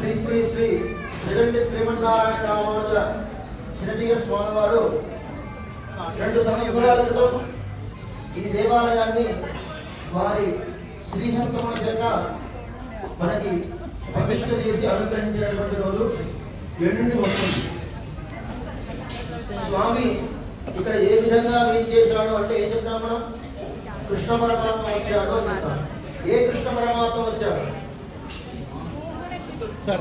శ్రీ శ్రీ శ్రీ నిజండి శ్రీమన్నారాయణ రామానుజ శ్రీజయ స్వామి వారు రెండు సంవత్సరాల క్రితం ఈ దేవాలయాన్ని వారి శ్రీహస్తముల చేత మనకి ప్రతిష్ట చేసి అనుగ్రహించినటువంటి రోజు ఎన్నుండి వస్తుంది. స్వామి ఇక్కడ ఏ విధంగా ఏం చేశాడు అంటే ఏం చెప్తాం మనం? కృష్ణ పరమాత్మ వచ్చాడు అని చెప్తాం. ఏ కృష్ణ పరమాత్మ వచ్చాడు? సార్.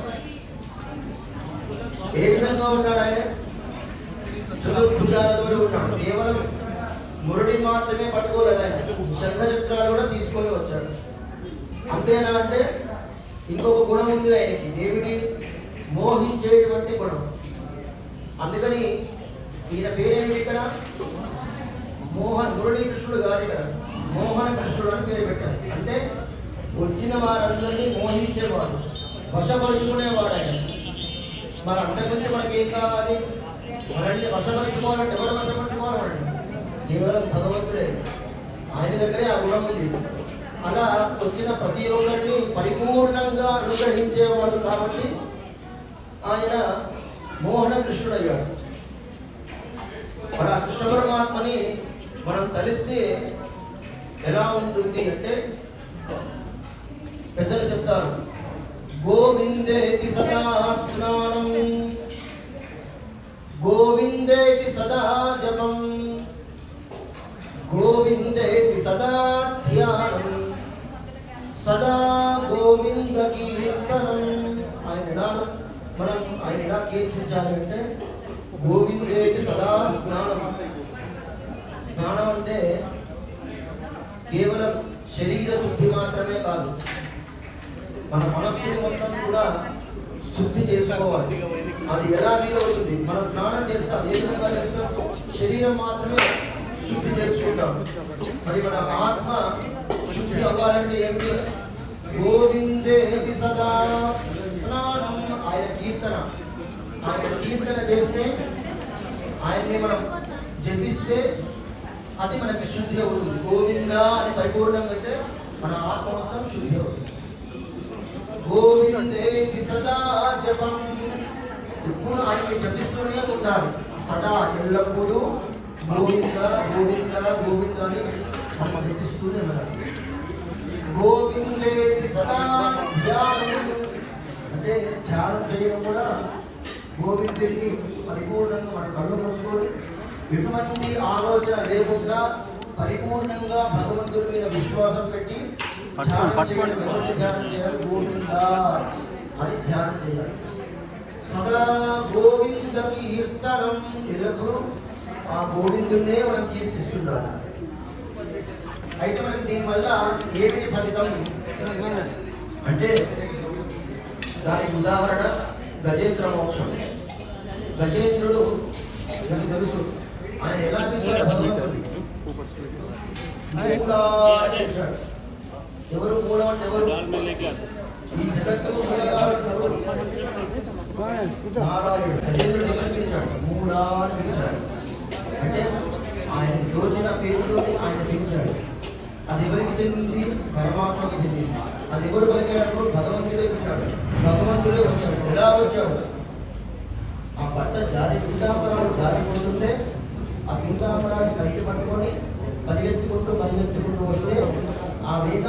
ఏ విధంగా ఉన్నాడు ఆయన? చతుర్భుజాలతో ఉన్నాడు. కేవలం మురళిని మాత్రమే పట్టుకోలేదు ఆయన. శంఖచక్రాలు కూడా తీసుకొని వచ్చాడు. అంతేనా అంటే ఇంకొక గుణం ఉంది ఆయనకి. దేవుడి మోహించేటువంటి గుణం. అందుకని ఈయన పేరేమిటి ఇక్కడ? మోహన్ మురళీకృష్ణుడు కాదు ఇక్కడ. మోహన కృష్ణుడు అని పేరు పెట్టారు. అంటే వచ్చిన వారందరినీ మోహించేవాడు. వశపరుచుకునేవాడు. ఆయన మరి అంతకుమించి మనకి ఏం కావాలి? మనల్ని వశపరుచుకోవాలంటే ఎవరు వశపరుచుకోవాలండి? కేవలం భగవంతుడే. ఆయన దగ్గరే ఆ గుణం ఉంది. అలా వచ్చిన ప్రతి ఒక్కరిని పరిపూర్ణంగా అనుగ్రహించేవాడు కాబట్టి ఆయన మోహన కృష్ణుడయ్యాడు మన మరి ఆ కృష్ణ పరమాత్మని మనం కలిస్తే ఎలా ఉంటుంది అంటే పెద్దలు చెప్తారు గోవిందేతి సదా స్నానం గోవిందేతి సదా జపం గోవిందేతి సదా ధ్యానం సదా గోవింద కీర్తనం ఆయన ఎలా మనం ఆయన ఎలా కీర్తించాలి అంటే గోవిందేటి సదా స్నానం స్నానం అంటే కేవలం శరీర శుద్ధి మాత్రమే కాదు మన మనస్సు మొత్తం కూడా శుద్ధి చేసుకోవాలి. అది ఎలా వీలవుతుంది మనం స్నానం చేస్తాం. ఏ విధంగా చేస్తాం? శరీరం మాత్రమే శుద్ధి చేసుకుంటాం. మరి మన ఆత్మ శుద్ధి అవ్వాలంటే ఏంటి గోవిందేతి సదా స్నానం. ఆయన కీర్తన. ఆయన కీర్తన చేస్తే ఆయన్ని మనం జపిస్తే అది మనకి శుద్ధి అవుతుంది. గోవింద అని పరిపూర్ణంగా అంటే మన ఆత్మ మొత్తం శుద్ధి అవుతుంది. గోవిందేతి సదా జపం. ఇప్పుడు ఆయన్ని జపిస్తూనే ఉండాలి. సదా ఎల్లప్పుడూ గోవింద గోవింద గోవింద అని మనం జపిస్తూనే ఉండాలి. గోవిందేతి సదా ధ్యానం. అంటే ధ్యానం చేయడం కూడా గోవిందుడిని పరిపూర్ణంగా మన కళ్ళు మూసుకొని ఎటువంటి ఆలోచన లేకుండా పరిపూర్ణంగా భగవంతుడి మీద విశ్వాసం పెట్టి పట్టుకోండి, పట్టుకోండి. అని ధ్యానం చేయాలి సదా గోవింద కీర్తనం ఎల్లప్పుడూ ఆ గోవిందునే మనం కీర్తిస్తున్నాం అయితే మనకి దీనివల్ల ఏమిటి ఫలితం అంటే దానికి ఉదాహరణ గజేంద్ర మోక్షం. గజేంద్రుడు మీకు తెలుసు ఆయన ఎలా చేశాడు భగవంతుడిని? మూలా అని పిలిచాడు. ఎవరు అంటే ఎవరు? ఈ జగత్తు మూలగాడు ఎవరు? నారాయణుడు గజేంద్రుడు ఎవరు పిలిచాడు. మూలా అని పిలిచాడు. అంటే ఆయన యోచన పేరుతోటి ఆయన పిలిచాడు. అది ఎవరికి చెందింది? పరమాత్మకి చెందింది. అది ఎవరు పలికాడు? భగవంతుడే పిలిచాడు. భగవంతుడే వచ్చాడు. ఎలా వచ్చాడు? ఆ బట్ట జారి పీతాంబరాలు జారిపోతుంటే ఆ పీతాంబరాన్ని పైకి పట్టుకొని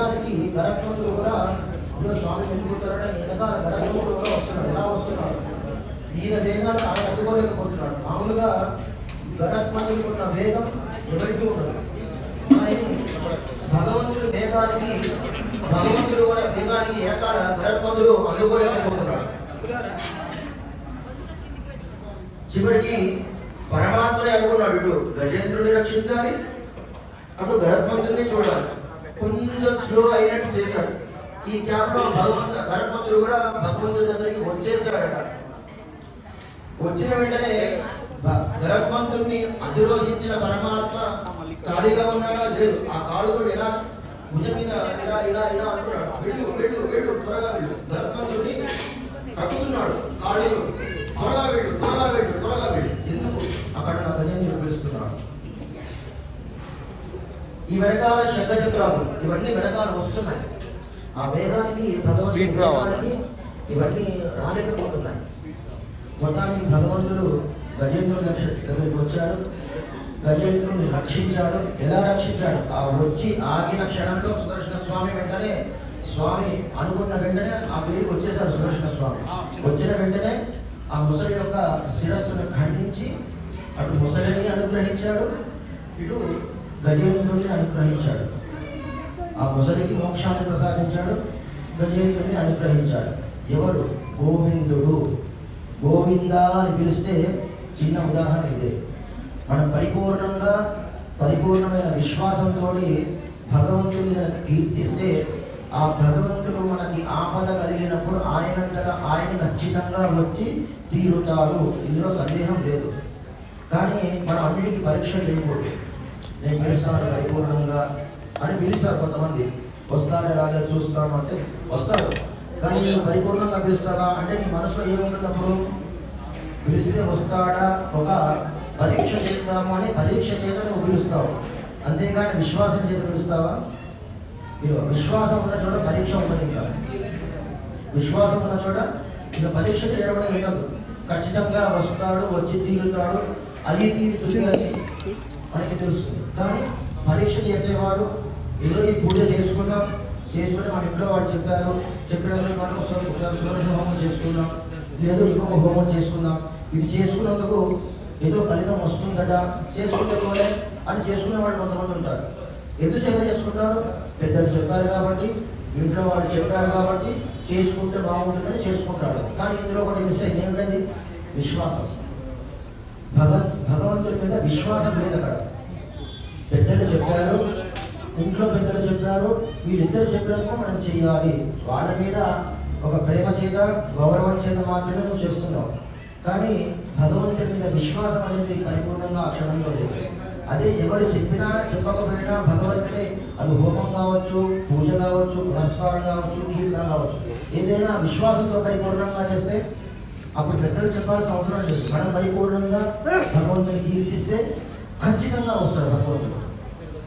ఆ వేగానికి కూడా ఇదిగో స్వామి వెళ్ళిపోతారని వెనకాల గరత్మంతుడు కూడా వస్తున్నాడు ఎలా వస్తున్నాడు ఈయన వేగాన్ని ఆయన అందుకోలేకపోతున్నాడు. మామూలుగా గరత్మంతుడికి ఉన్న వేగం ఎవరికి ఉండదు. భగవంతుడు వేగానికి భగవంతుడు కూడా వేగానికి వెనకాల గరత్మంతుడు అందుకోలేకపోతున్నాడు. చివరికి పరమాత్మనే అనుకున్నాడు ఇటు గజేంద్రుడిని రక్షించాలి అటు గరత్మంతుడిని చూడాలి. కొంచెం స్లో అయినట్టు చేశాడు. ఈ క్యాప్లో భగవంతు గణపతుడు కూడా భగవంతుడి దగ్గరికి వచ్చేసాడట వచ్చిన వెంటనే భ- అధిరోహించిన పరమాత్మ ఖాళీగా ఉన్నాడా? లేదు. ఆ కాలుతో ఎలా భుజం మీద ఇలా ఇలా ఇలా అంటున్నాడు వెళ్ళు వెళ్ళు వెళ్ళు త్వరగా వెళ్ళు గరుత్మంతుడిని కట్టుకున్నాడు కాళీలో త్వరగా వెళ్ళు త్వరగా వెళ్ళు త్వరగా వెళ్ళు ఎందుకు అక్కడ నా గజేంద్రుడు పిలుస్తున్నాడు ఈ వెనకాల శంఖచక్రాలు ఇవన్నీ వెనకాల వస్తున్నాయి. ఆ వేగానికి భగవంతుడి ఇవన్నీ రాలేకపోతున్నాయి. మొత్తానికి భగవంతుడు గజేంద్రుడి దగ్గర- దగ్గరికి వచ్చాడు. గజేంద్రుని రక్షించాడు. ఎలా రక్షించాడు? ఆ వచ్చి ఆగిన క్షణంలో సుదర్శన స్వామి వెంటనే స్వామి అనుకున్న వెంటనే ఆ వేదికి వచ్చేసాడు సుదర్శన స్వామి. వచ్చిన వెంటనే ఆ ముసలి యొక్క శిరస్సును ఖండించి అటు ముసలిని అనుగ్రహించాడు. ఇటు గజేంద్రుడిని అనుగ్రహించాడు. ఆ ముసలికి మోక్షాన్ని ప్రసాదించాడు గజేంద్రుడిని అనుగ్రహించాడు. ఎవరు? గోవిందుడు. గోవింద అని పిలిస్తే చిన్న ఉదాహరణ ఇదే. మనం పరిపూర్ణంగా పరిపూర్ణమైన విశ్వాసంతో భగవంతుని కీర్తిస్తే ఆ భగవంతుడు మనకి ఆపద కలిగినప్పుడు ఆయనంతటా ఆయన ఖచ్చితంగా వచ్చి తీరుతాడు. ఇందులో సందేహం లేదు. కానీ మనం అన్నిటికీ పరీక్ష చేయకూడదు. నేను పిలుస్తాను పరిపూర్ణంగా అని పిలుస్తారు కొంతమంది. వస్తాను రాగా చూస్తాను అంటే వస్తారు కానీ నేను పరిపూర్ణంగా పిలుస్తారా అంటే నీ మనసులో ఏముంటుంది అప్పుడు పిలిస్తే వస్తాడా? ఒక పరీక్ష చేద్దాము అని పరీక్ష చేత నువ్వు పిలుస్తావు. అంతేగాని విశ్వాసం చేత పిలుస్తావా? ఇదిగో విశ్వాసం ఉన్న చోట పరీక్ష ఉంటుంది ఇంకా. విశ్వాసం ఉన్న చోట ఇక పరీక్ష చేయడం అనేది ఉండదు. ఖచ్చితంగా వస్తాడు వచ్చి తీరుతాడు. అది తీరుతుంది అని మనకి తెలుస్తుంది. కానీ పరీక్ష చేసేవాడు ఏదో ఈ పూజ చేసుకున్నాం చేసుకుంటే మన ఇంట్లో వాళ్ళు చెప్పారు. చెప్పినందుకు మనం ఒకసారి ఒకసారి సుదర్శన హోమం చేసుకుందాం. లేదు ఇంకొక హోమం చేసుకుందాం. ఇది చేసుకున్నందుకు ఏదో ఫలితం వస్తుందట. చేసుకుంటే పోలే. అని చేసుకునే వాళ్ళు కొంతమంది ఉంటారు. ఎందుకు చేత చేసుకుంటారు? పెద్దలు చెప్పారు కాబట్టి ఇంట్లో వాళ్ళు చెప్పారు కాబట్టి చేసుకుంటే బాగుంటుందని చేసుకుంటాడు. కానీ ఇందులో ఒకటి మిస్ అయింది. ఏమిటది? విశ్వాసం. భగ భగవంతుడి మీద విశ్వాసం లేదు అక్కడ. పెద్దలు చెప్పారు ఇంట్లో పెద్దలు చెప్పారు వీళ్ళిద్దరు చెప్పినప్పుడు మనం చెయ్యాలి. వాళ్ళ మీద ఒక ప్రేమ చేత గౌరవం చేత మాత్రమే నువ్వు చేస్తున్నావు. కానీ భగవంతుడి మీద విశ్వాసం అనేది పరిపూర్ణంగా ఆ క్షణంలో లేదు. అదే ఎవరు చెప్పినా చెప్పకపోయినా భగవంతుడే అది హోమం కావచ్చు పూజ కావచ్చు పురస్కారం కావచ్చు కీర్తన కావచ్చు. ఏదైనా విశ్వాసంతో పరిపూర్ణంగా చేస్తే అప్పుడు పెద్దలు చెప్పాల్సిన అవసరం లేదు. మనం పరిపూర్ణంగా భగవంతుని కీర్తిస్తే ఖచ్చితంగా వస్తాడు భగవంతుడు.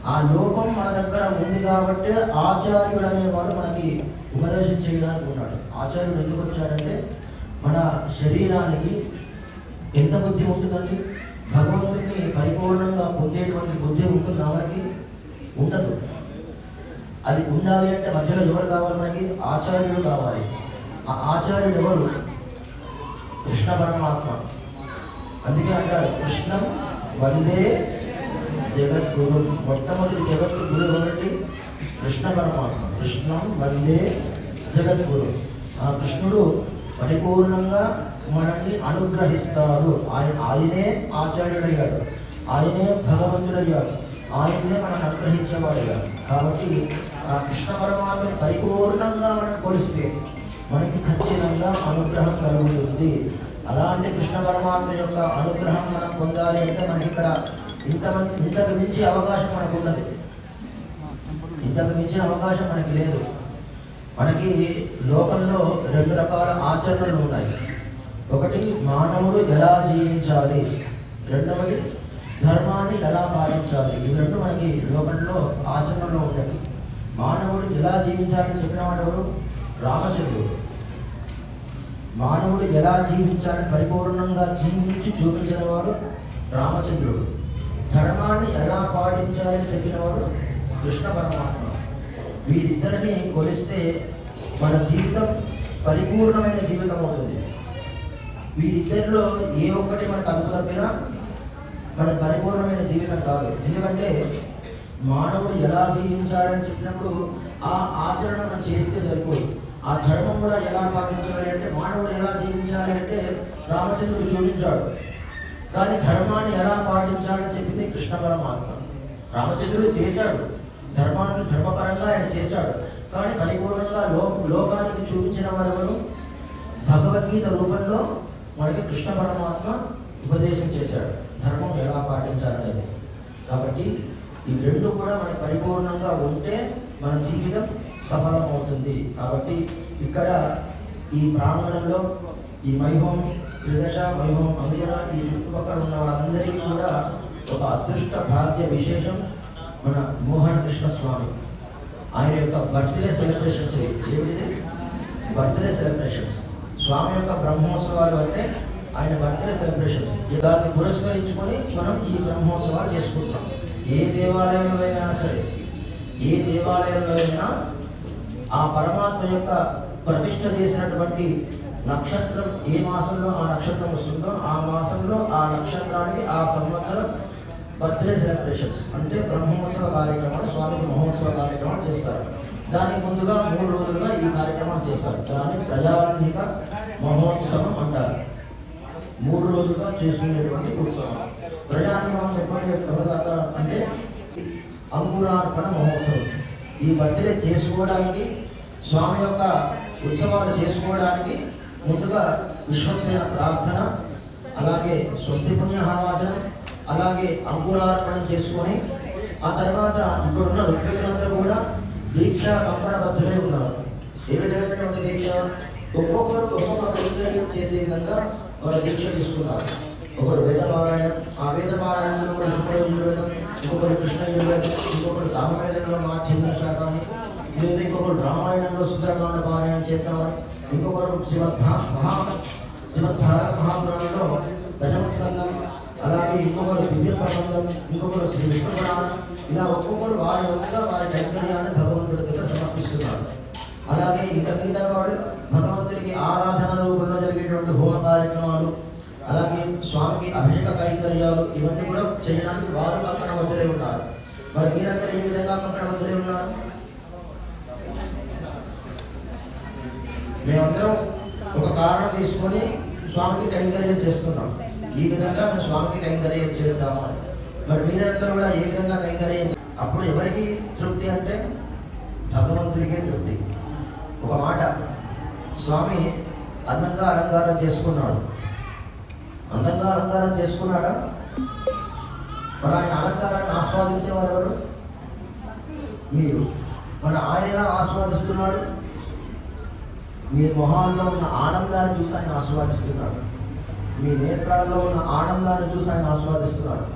ఆ లోపం మన దగ్గర ఉంది కాబట్టి ఆచార్యుడు అనేవాడు మనకి ఉపదేశం చేయడానికి ఉన్నాడు. ఆచార్యుడు ఎందుకు వచ్చాడంటే మన శరీరానికి ఎంత బుద్ధి ఉంటుందండి? భగవంతుడిని పరిపూర్ణంగా పొందేటువంటి బుద్ధి ఉంటుందా మనకి ఉండదు. అది ఉండాలి అంటే మధ్యలో ఎవరు కావాలి మనకి? ఆచార్యుడు కావాలి. ఆ ఆచార్యుడు ఎవరు? కృష్ణ పరమాత్మ. అందుకే అంటారు కృష్ణం వందే జగద్గురు. మొట్టమొదటి జగద్గురు ఒకటి కృష్ణ పరమాత్మ. కృష్ణం వందే జగద్గురు. ఆ కృష్ణుడు పరిపూర్ణంగా మనల్ని అనుగ్రహిస్తాడు. ఆయన ఆయనే ఆచార్యుడయ్యాడు. ఆయనే భగవంతుడయ్యాడు. ఆయనే మనం అనుగ్రహించేవాడయ్యాడు. కాబట్టి ఆ కృష్ణ పరమాత్మ పరిపూర్ణంగా మనం కొలిస్తే మనకి ఖచ్చితంగా అనుగ్రహం కలుగుతుంది. అలాంటి కృష్ణ పరమాత్మ యొక్క అనుగ్రహం మనం పొందాలి అంటే మనకి ఇక్కడ ఇంతమంది ఇంతకు మించి అవకాశం మనకు ఉన్నది ఇంతకు మించిన అవకాశం మనకి లేదు. మనకి లోకంలో రెండు రకాల ఆచరణలు ఉన్నాయి. ఒకటి మానవుడు ఎలా జీవించాలి? రెండవది ధర్మాన్ని ఎలా పాటించాలి? ఇవి రెండు మనకి లోకంలో ఆచరణలో ఉన్నాయి. మానవుడు ఎలా జీవించాలని చెప్పిన వాడు ఎవరు? రామచంద్రుడు. మానవుడు ఎలా జీవించాలని పరిపూర్ణంగా జీవించి చూపించిన వాడు రామచంద్రుడు. ధర్మాన్ని ఎలా పాటించాలని చెప్పినవాడు కృష్ణ పరమాత్మ. వీరిద్దరిని కొలిస్తే మన జీవితం పరిపూర్ణమైన జీవితం అవుతుంది. వీరిద్దరిలో ఏ ఒక్కటి మనకు అదుపు తప్పినా మన పరిపూర్ణమైన జీవితం కాదు. ఎందుకంటే మానవుడు ఎలా జీవించాలని చెప్పినప్పుడు ఆ ఆచరణ మనం చేస్తే సరిపోదు. ఆ ధర్మం కూడా ఎలా పాటించాలి అంటే మానవుడు ఎలా జీవించాలి అంటే రామచంద్రుడు చూపించాడు. కానీ ధర్మాన్ని ఎలా పాటించాలని చెప్పింది కృష్ణ పరమాత్మ. రామచంద్రుడు చేశాడు. ధర్మాన్ని ధర్మపరంగా ఆయన చేశాడు. కానీ పరిపూర్ణంగా లో లోకానికి చూపించిన వారెవరు? ఎవరు భగవద్గీత రూపంలో మనకి కృష్ణ పరమాత్మ ఉపదేశం చేశాడు. ధర్మం ఎలా పాటించాలనేది. కాబట్టి ఈ రెండు కూడా మనకి పరిపూర్ణంగా ఉంటే మన జీవితం సఫలమవుతుంది. కాబట్టి ఇక్కడ ఈ ప్రాంగణంలో ఈ మైహోం త్రిదశ మైహోం అంగుల ఈ చుట్టుపక్కల ఉన్న వాళ్ళందరికీ కూడా ఒక అదృష్ట భాగ్య విశేషం మన మోహన్ కృష్ణ స్వామి ఆయన యొక్క బర్త్డే సెలబ్రేషన్స్ ఏమిటి బర్త్డే సెలబ్రేషన్స్. స్వామి యొక్క బ్రహ్మోత్సవాలు అంటే ఆయన బర్త్డే సెలబ్రేషన్స్. దాన్ని పురస్కరించుకొని మనం ఈ బ్రహ్మోత్సవాలు చేసుకుంటాం. ఏ దేవాలయంలో అయినా సరే ఏ దేవాలయంలో అయినా ఆ పరమాత్మ యొక్క ప్రతిష్ట చేసినటువంటి నక్షత్రం ఏ మాసంలో ఆ నక్షత్రం వస్తుందో ఆ మాసంలో ఆ నక్షత్రానికి ఆ సంవత్సరం బర్త్డే సెలబ్రేషన్స్ అంటే బ్రహ్మోత్సవ కార్యక్రమాలు స్వామికి మహోత్సవ కార్యక్రమాలు చేస్తారు. దానికి ముందుగా మూడు రోజులుగా ఈ కార్యక్రమాలు చేస్తారు. దాన్ని ప్రజాంధిక మహోత్సవం అంటారు. మూడు రోజులుగా చేసుకునేటువంటి ఉత్సవం. ప్రజాంధికం చెప్పండి ఎవరిదాకా అంటే అంకురార్పణ మహోత్సవం ఈ బర్త్డే చేసుకోవడానికి స్వామి యొక్క ఉత్సవాలు చేసుకోవడానికి ముందుగా విశ్వక్సేన ప్రార్థన అలాగే స్వస్తి పుణ్యహావాచనం అలాగే అంకురార్పణ చేసుకొని ఆ తర్వాత ఇక్కడ ఉన్న రుక్మిణులందరూ కూడా దీక్ష కంకణబద్ధులై ఉన్నారు. ఏ విధమైనటువంటి దీక్ష? ఒక్కొక్కరు ఒక్కొక్క ఉద్యోగం చేసే విధంగా వారు దీక్ష తీసుకున్నారు. ఒకరు వేదపారాయణం ఆ వేదపారాయణంలో ఒకరు శుక్ర యజుర్వేదం ఇంకొకరు కృష్ణ ఇంకొకరు సామవేదంలో మాధ్యమిక శాఖ అని లేదా ఇంకొకరు రామాయణంలో సుందరకాండ పారాయణ చేద్దామని ఇంకొకరు శ్రీమద్ మహా శ్రీమద్ భారత మహాపురాణంలో దశమస్కందం అలాగే ఇంకొకరు దివ్య ప్రబంధం ఇంకొకరు శ్రీ విష్ణు పురాణం ఇలా ఒక్కొక్కరు వారి యొక్క వారి కైంకర్యాన్ని భగవంతుడి దగ్గర సమర్పిస్తున్నారు. అలాగే ఇంకా మిగతా వాడు భగవంతుడికి ఆరాధన రూపంలో జరిగేటువంటి హోమ కార్యక్రమాలు అలాగే స్వామికి అభిషేక కైంకర్యాలు ఇవన్నీ కూడా చేయడానికి వారు పక్కన వదిలే ఉన్నారు. మరి మీరందరూ ఏ విధంగా పక్కన వదిలే ఉన్నారు? మేమందరం ఒక కారణం తీసుకొని స్వామికి కైంకర్యం చేస్తున్నాం. ఈ విధంగా మేము స్వామికి కైంకర్యం చేద్దాము అని. మరి మీరందరూ కూడా ఏ విధంగా కైంకర్యం అప్పుడు ఎవరికి తృప్తి అంటే భగవంతుడికే తృప్తి. ఒక మాట స్వామి అందంగా అలంకారం చేసుకున్నాడు. అందంగా అలంకారం చేసుకున్నాడా? మరి ఆయన అలంకారాన్ని ఆస్వాదించేవారు ఎవరు? మీరు. మరి ఆయన ఆస్వాదిస్తున్నాడు? మీ మొహాల్లో ఉన్న ఆనందాన్ని చూసి ఆయన ఆస్వాదిస్తున్నాడు. మీ నేత్రాల్లో ఉన్న ఆనందాన్ని చూసి ఆయన ఆస్వాదిస్తున్నాడు.